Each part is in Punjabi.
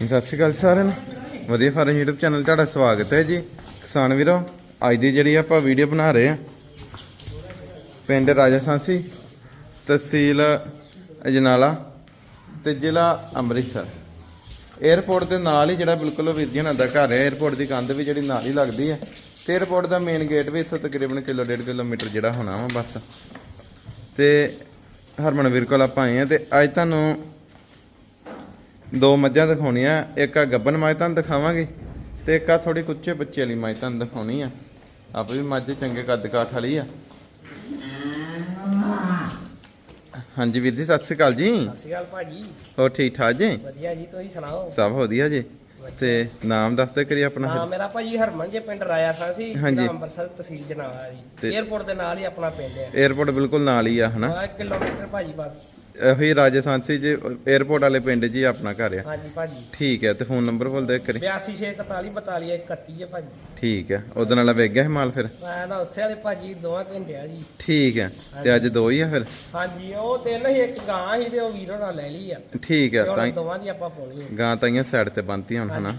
ਸਤਿ ਸ਼੍ਰੀ ਅਕਾਲ ਸਾਰਿਆਂ ਨੂੰ। ਵਧੀਆ ਫਾਰਮ YouTube ਚੈਨਲ ਤੁਹਾਡਾ ਸਵਾਗਤ ਹੈ ਜੀ। ਕਿਸਾਨ ਵੀਰੋ, ਅੱਜ ਦੀ ਜਿਹੜੀ ਆਪਾਂ ਵੀਡੀਓ ਬਣਾ ਰਹੇ ਆ ਪਿੰਡ ਰਾਜਸਥਾਨੀ ਤਹਿਸੀਲ ਅਜਨਾਲਾ ਤੇ ਜ਼ਿਲ੍ਹਾ ਅੰਮ੍ਰਿਤਸਰ। 에어ਪੋਰਟ ਦੇ ਨਾਲ ਹੀ ਜਿਹੜਾ ਬਿਲਕੁਲ ਵਿਦਿਆ ਨਾਲ ਦਾ ਘਰ ਹੈ 에어ਪੋਰਟ ਦੀ ਕੰਧ ਵੀ ਜਿਹੜੀ ਨਾਲ ਹੀ ਲੱਗਦੀ ਹੈ ਤੇ 에어ਪੋਰਟ ਦਾ ਮੇਨ ਗੇਟ ਵੀ ਇੱਥੋਂ ਤਕਰੀਬਨ ਕਿਲੋ 1.5 ਕਿਲੋਮੀਟਰ ਜਿਹੜਾ ਹੋਣਾ ਵਾ ਬਸ। ਤੇ ਹਰਮਨ ਵੀਰ ਕੋਲ ਆਪਾਂ ਆਏ ਆ ਤੇ ਅੱਜ ਤੁਹਾਨੂੰ ਦੋ ਮੱਝਾਂ ਦਿਖਾਉਣੀਆਂ ਇੱਕ ਆ ਗੱਬਨ ਮੱਝ ਤੁਹਾਨੂੰ ਦਿਖਾਵਾਂਗੇ ਤੇ ਇੱਕ ਆ ਥੋੜੀ ਕੁੱਚੇ ਬੱਚੇ ਵਾਲੀ ਮੱਝ ਤੁਹਾਨੂੰ ਦਿਖਾਉਣੀ ਆ। ਆਪ ਵੀ ਮੱਝ ਚੰਗੇ ਕੱਦ ਕਾਠ ਵਾਲੀ ਆ। ਹਾਂਜੀ ਵੀਰ ਜੀ ਸਤਿ ਸ੍ਰੀ ਅਕਾਲ ਜੀ। ਸਤਿ ਸ੍ਰੀ ਅਕਾਲ ਭਾਜੀ। ਹੋ ਠੀਕ ਠਾਕ ਜੀ? ਵਧੀਆ ਜੀ ਤੁਸੀਂ ਸੁਣਾਓ? ਸਭ ਵਧੀਆ ਜੀ। ਤੇ ਨਾਮ ਦੱਸ ਦੇ ਕਰੀ ਆਪਣਾ ਨਾਮ ਮੇਰਾ ਭਾਜੀ ਹਰਮਨ ਜੀ ਪਿੰਡ ਰਾਇਆ ਸਾਂ। ਸੀ ਹਾਂਜੀ ਅੰਮ੍ਰਿਤਸਰ ਤਹਿਸੀਲ ਜਨਾਲਾ ਜੀ। 에어ਪੋਰਟ ਦੇ ਨਾਲ ਹੀ ਆਪਣਾ ਪਿੰਡ ਹੈ 에어ਪੋਰਟ ਬਿਲਕੁਲ ਨਾਲ ਹੀ ਆ ਹਨਾ? 1 ਕਿਲੋਮੀਟਰ ਭਾਜੀ ਬਸ। ਇਹੀ ਰਾਜਸਥਾਨ ਸੀ ਜੇ 에어ਪੋਰਟ ਵਾਲੇ ਪਿੰਡ ਹੀ ਆਪਣਾ ਘਰ ਆ। ਹਾਂਜੀ ਭਾਜੀ। ਠੀਕ ਹੈ ਤੇ ਫੋਨ ਨੰਬਰ ਬੋਲ ਦੇ ਕਰੀ 8241 42 31 ਹੈ ਭਾਜੀ। ਠੀਕ ਹੈ ਉਹਦੇ ਨਾਲ ਵੇਖ ਗਿਆ ਸੀ ਮਾਲ ਫਿਰ? ਮੈਂ ਨਾ ਉਸੇ ਵਾਲੇ ਭਾਜੀ ਦੋਵਾਂ ਘੰਟੇ ਆ ਜੀ ਠੀਕ ਹੈ ਤੇ ਅੱਜ ਦੋ ਹੀ ਆ ਫਿਰ? ਹਾਂਜੀ ਉਹ ਤਿੰਨ ਹੀ ਇੱਕ ਗਾਂ ਸੀ ਤੇ ਉਹ ਵੀਰੋ ਨਾਲ ਲੈ ਲਈ ਆ। ਠੀਕ ਹੈ ਤੇ ਤਾਂ ਦੋਵਾਂ ਦੀ ਆਪਾਂ ਹੈ ਗਾਂ ਤਾਈਆਂ ਸਾਈਡ ਤੇ ਬੰਨਤੀਆਂ ਹੁਣ ਹਨਾ?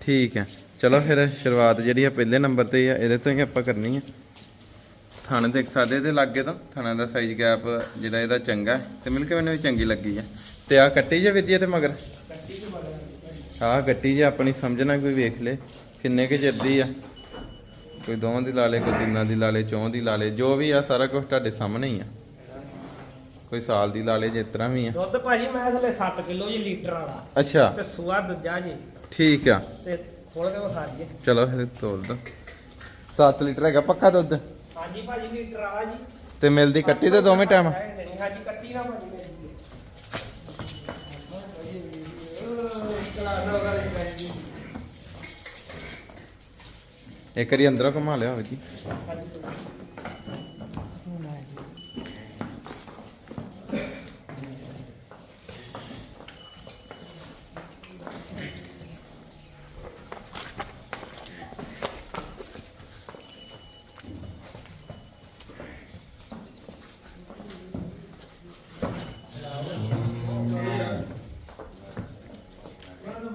ਠੀਕ ਹੈ ਚਲੋ ਫਿਰ ਸ਼ੁਰੂਆਤ ਜਿਹੜੀ ਆ ਪਹਿਲੇ ਨੰਬਰ ਤੇ ਹੀ ਆ ਇਹਦੇ ਤੋਂ ਹੀ ਆਪਾਂ ਕਰਨੀ ਆ। ਥਾਣੇ ਤੇ ਇੱਕ ਸਾਡੇ ਦੇ ਲੱਗੇ ਤਾਂ ਥਾਣਾ ਦਾ ਸਾਈਜ਼ ਗੈਪ ਜਿਹੜਾ ਇਹਦਾ ਚੰਗਾ ਤੇ ਮਿਲ ਕੇ ਮੈਨੂੰ ਵੀ ਚੰਗੀ ਲੱਗੀ ਆ। ਤੇ ਆ ਕੱਟੀ ਜੇ ਵਿਦਿਆ ਤੇ ਮਗਰ? ਆਹ ਕੱਟੀ ਜੇ ਆਪਣੀ ਸਮਝਣਾ ਕੋਈ ਵੇਖ ਲੇ ਕਿੰਨੇ ਕੁ ਚਿਰ ਦੀ ਆ। ਕੋਈ ਦੋਵਾਂ ਦੀ ਲਾ ਲੇ ਕੋਈ ਤਿੰਨਾਂ ਦੀ ਲਾ ਲੇ ਚੌਂ ਦੀ ਲਾ ਲੇ ਜੋ ਵੀ ਆ ਸਾਰਾ ਕੁਝ ਤੁਹਾਡੇ ਸਾਹਮਣੇ ਹੀ ਆ। ਕੋਈ ਸਾਲ ਦੀ ਲਾ ਲੇ ਜਿਸ ਤਰ੍ਹਾਂ ਵੀ ਆ। ਦੁੱਧ ਭਾਜੀ ਮੈਂ ਥਲੇ 7 ਕਿਲੋ ਜੀ ਲੀਟਰ ਵਾਲਾ ਅੱਛਾ। ਤੇ ਸੂਆ ਦੂਜਾ ਜੀ। ਠੀਕ ਆ। ਤੇ ਖੋਲ ਕੇ ਵਿਖਾ ਦਈਏ। ਚਲੋ ਫਿਰ ਤੋਲ ਦੋ। 7 ਲੀਟਰ ਹੈਗਾ ਪੱਕਾ ਦੁੱਧ? ਹਾਂਜੀ ਭਾਜੀ ਲੀਟਰ ਵਾਲਾ ਜੀ। ਤੇ ਮਿਲਦੀ ਕੱਟੀ ਤੇ ਦੋਵੇਂ ਟਾਈਮ ਹਾਂਜੀ ਕੱਟੀ ਨਾ ਭਾਜੀ ਇੱਕ ਵਾਰੀ ਅੰਦਰੋਂ ਘੁਮਾ ਲਿਆ ਹੋਵੇ ਜੀ।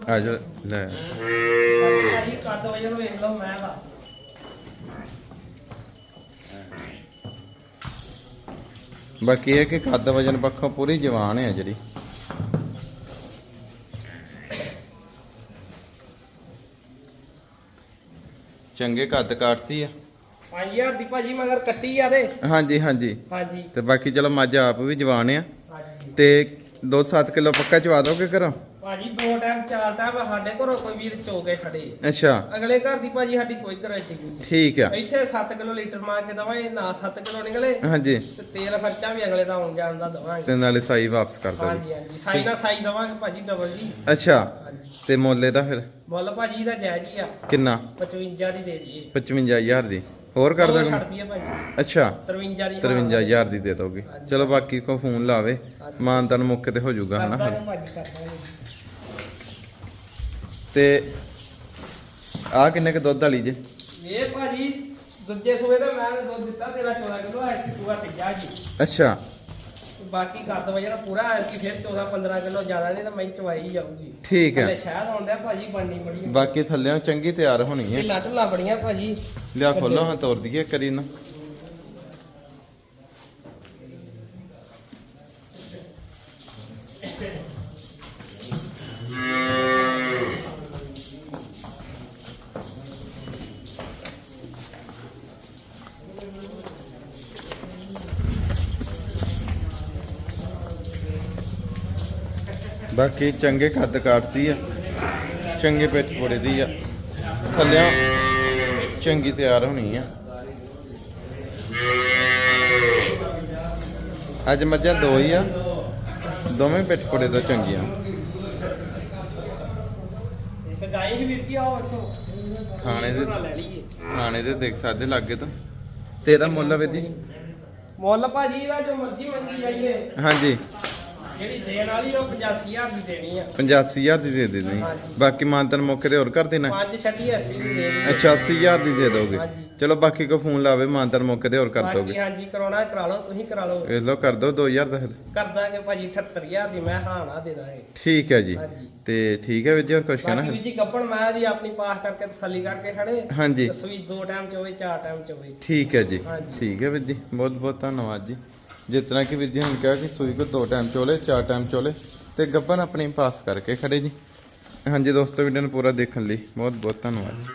ਆ ਜਾ ਲੈ। ਭਾਜੀ ਕੱਦ ਵਜਨ ਵੇਖ ਲਓ ਮੈਂ ਦਾ ਬਾਕੀ ਇਹ ਕਿ ਕੱਦ ਵਜਨ ਪੱਖੋਂ ਪੂਰੀ ਜਵਾਨ ਹੈ ਜਿਹੜੀ। ਚੰਗੇ ਕੱਦ ਕਾਟਤੀ ਆ। 5000 ਦੀ ਭਾਜੀ ਮਗਰ ਕੱਟੀ ਆ ਦੇ ਹਾਂਜੀ ਹਾਂਜੀ। ਹਾਂਜੀ। ਤੇ ਬਾਕੀ ਚਲੋ ਮੱਝ ਆਪ ਵੀ ਜਵਾਨ ਆ। ਹਾਂਜੀ। ਤੇ ਦੁੱਧ 7 ਕਿਲੋ ਪੱਕਾ ਚਵਾ ਦੋਗੇ ਘਰੋਂ? ਭਾਜੀ ਦੋ ਟਾਈਮ ਚਾਰ ਟਾਈਮ ਸਾਡੇ ਘਰੋਂ ਕੋਈ ਵੀਰ ਚੋਕੇ ਖੜੇ। ਅੱਛਾ। ਅਗਲੇ ਘਰ ਦੀ ਭਾਜੀ ਸਾਡੀ ਕੋਈ ਗਾਰੰਟੀ ਨਹੀਂ ਠੀਕ ਆ। ਇੱਥੇ 7 ਕਿਲੋ ਲੀਟਰ ਮਾਰ ਕੇ ਦਵਾਂਗੇ ਨਾ 7 ਕਿਲੋ ਨਿਕਲੇ ਹਾਂਜੀ। ਤੇ ਤੇਲ ਖਰਚਾ ਵੀ ਅਗਲੇ ਦਾ ਆਉਣ ਜਾਣ ਦਾ ਦਵਾਂਗੇ। ਤੇ ਨਾਲੇ ਸਾਈ ਵਾਪਸ ਕਰ ਦੋਗੇ ਹਾਂਜੀ ਹਾਂਜੀ। ਸਾਈ ਨਾਲ ਸਾਈ ਦਵਾਂਗੇ ਭਾਜੀ ਡਬਲ ਜੀ। ਅੱਛਾ। ਤੇ ਮੁੱਲ ਦਾ ਫਿਰ? ਮੁੱਲ ਭਾਜੀ ਦਾ ਜਾਇਜ਼ ਹੀ ਆ। ਕਿੰਨਾ? 55 ਦੀ ਦੇ ਦਈਏ। 55000 ਦੀ। ਹੋਰ ਕਰ ਦੋਗੇ ਭਾਜੀ। ਅੱਛਾ। 53 ਦੀ 53000 ਦੀ ਦੇ ਦੋਗੇ। ਚਲੋ ਬਾਕੀ ਕੋ ਫੋਨ ਲਾਵੇ। ਮਾਨਤਨ ਮੌਕੇ ਤੇ ਹੋ ਜਾਊਗਾ ਹਨਾ ਕਰਦਾ ਫਿਰ ਨੇ ਭਾਜੀ ਕਰਦਾ ਨੇ ਤੇ ਆ ਕਿੰਨੇ ਕ ਦੁੱਧ ਵਾਲੀ ਜੇ? ਇਹ ਭਾਜੀ ਦੂਜੇ ਸੂਏ ਦਾ ਮੈਂ ਦੁੱਧ ਦਿੱਤਾ ਤੇਰਾ 14 ਕਿਲੋ ਐ ਕਿ ਸੂਆ ਤੀਜਾ ਜੀ। ਅੱਛਾ। ਬਾਕੀ ਕਰ ਦੋ ਵਜਣਾ ਪੂਰਾ ਐ ਕਿ ਫਿਰ 14 15 ਕਿਲੋ ਜ਼ਿਆਦਾ ਨਹੀਂ ਤਾਂ ਮੈਂ ਚਵਾਈ ਜਾਊਗੀ। ਠੀਕ ਹੈ। ਸ਼ਾਇਦ ਆਉਂਦਾ ਭਾਜੀ ਬਣਨੀ ਬੜੀ ਆ। ਬਾਕੀ ਥੱਲੇੋਂ ਚੰਗੀ ਤਿਆਰ ਹੋਣੀ ਹੈ। ਢਿੱਲਾਂ ਢਿੱਲਾਂ ਬੜੀਆਂ ਭਾਜੀ। ਲਿਆ ਖੋਲੋ ਹਾਂ ਤੋੜ ਦਈਏ ਕਰੀ ਨਾ। ਬਾਕੀ ਚੰਗੇ ਕੱਦ ਕਾਟਦੀ ਆ ਚੰਗੇ ਪਿੱਠ ਪੁੜੇ ਦੀ ਆ। ਥੱਲਿਆਂ ਚੰਗੀ ਤਿਆਰ ਹੋਣੀ ਆ। ਅੱਜ ਮੱਝਾਂ ਦੋ ਹੀ ਆ ਦੋਵੇਂ ਪਿੱਠ ਪੁੜੇ ਤੋਂ ਚੰਗੀਆਂ। ਥਾਣੇ ਦੇ ਥਾਣੇ ਦੇ ਦੇਖ ਸਕਦੇ ਲੱਗੇ ਤਾਂ। ਤੇਰਾ ਮੁੱਲ ਵੇ ਜੀ? ਮੁੱਲ ਭਾਜੀ ਦਾ ਜੋ ਮਰਜ਼ੀ ਮੰਗੀ ਜਾਈਏ। ਹਾਂਜੀ। ਜਿਹੜੀ ਦੇਣ ਵਾਲੀ ਉਹ 85000 ਦੀ ਦੇਣੀ ਆ। 85000 ਦੀ ਦੇ ਦੇਣੀ। ਬਾਕੀ ਮਾਨਤਨ ਮੌਕੇ ਤੇ ਹੋਰ ਕਰ ਦੇਣਾ? ਪੰਜ ਛੱਡੀ 80 ਦੀ। ਅੱਛਾ 80000 ਦੀ ਦੇ ਦੋਗੇ। ਹਾਂਜੀ। ਚਲੋ ਬਾਕੀ ਕੋ ਫੋਨ ਲਾਵੇ ਮਾਨਤਨ ਮੌਕੇ ਤੇ ਹੋਰ ਕਰ ਬਾਕੀ ਦੋਗੇ। ਹਾਂਜੀ ਕਰਾਉਣਾ ਕਰਾ ਲਓ ਤੁਸੀਂ ਕਰਾ ਲਓ। ਵੇਖ ਲਓ ਕਰ ਦੋ 2000 ਦਾ ਫਿਰ। ਕਰ ਦਾਂਗੇ ਭਾਜੀ 78000 ਦੀ ਮੈਂ ਹਾਂ ਨਾ ਦੇ ਦਾਂਗੇ। ਠੀਕ ਹੈ ਜੀ। ਹਾਂਜੀ। ਤੇ ਠੀਕ ਹੈ ਵੀਰ ਜੀ ਹੋਰ ਕੁਛ ਕਹਿਣਾ? ਬਾਕੀ ਵੀ ਜੀ ਕੱਪਣ ਮੈਂ ਦੀ ਆਪਣੀ ਪਾਸ ਕਰਕੇ ਤਸੱਲੀ ਕਰਕੇ ਖੜੇ। ਹਾਂਜੀ। ਤੇ ਸੂਈ ਦੋ ਟਾਈਮ ਚ ਹੋਵੇ ਚਾਰ ਟਾਈਮ ਚ ਹੋਵੇ। ਠੀਕ ਹੈ ਜੀ। ਹਾਂਜੀ। ਠੀਕ ਹੈ ਵੀਰ ਜੀ ਬਹੁਤ ਬਹੁਤ ਧੰਨਵਾਦ ਜੀ। ਜਿਸ ਤਰ੍ਹਾਂ ਕਿ ਵੀਰ ਜੀ ਨੇ ਕਿਹਾ ਕਿ ਸੂਈ ਕੋ ਦੋ ਟਾਈਮ ਚੋਲੇ, ਚਾਰ ਟਾਈਮ ਚੋਲੇ, ਤੇ ਗੱਬਨ ਆਪਣੀ ਪਾਸ ਕਰਕੇ ਖੜੇ ਜੀ। ਹਾਂਜੀ ਦੋਸਤੋ ਵੀਡੀਓ ਨੂੰ ਪੂਰਾ ਦੇਖਣ ਲਈ ਬਹੁਤ ਬਹੁਤ ਧੰਨਵਾਦ। ਜੀ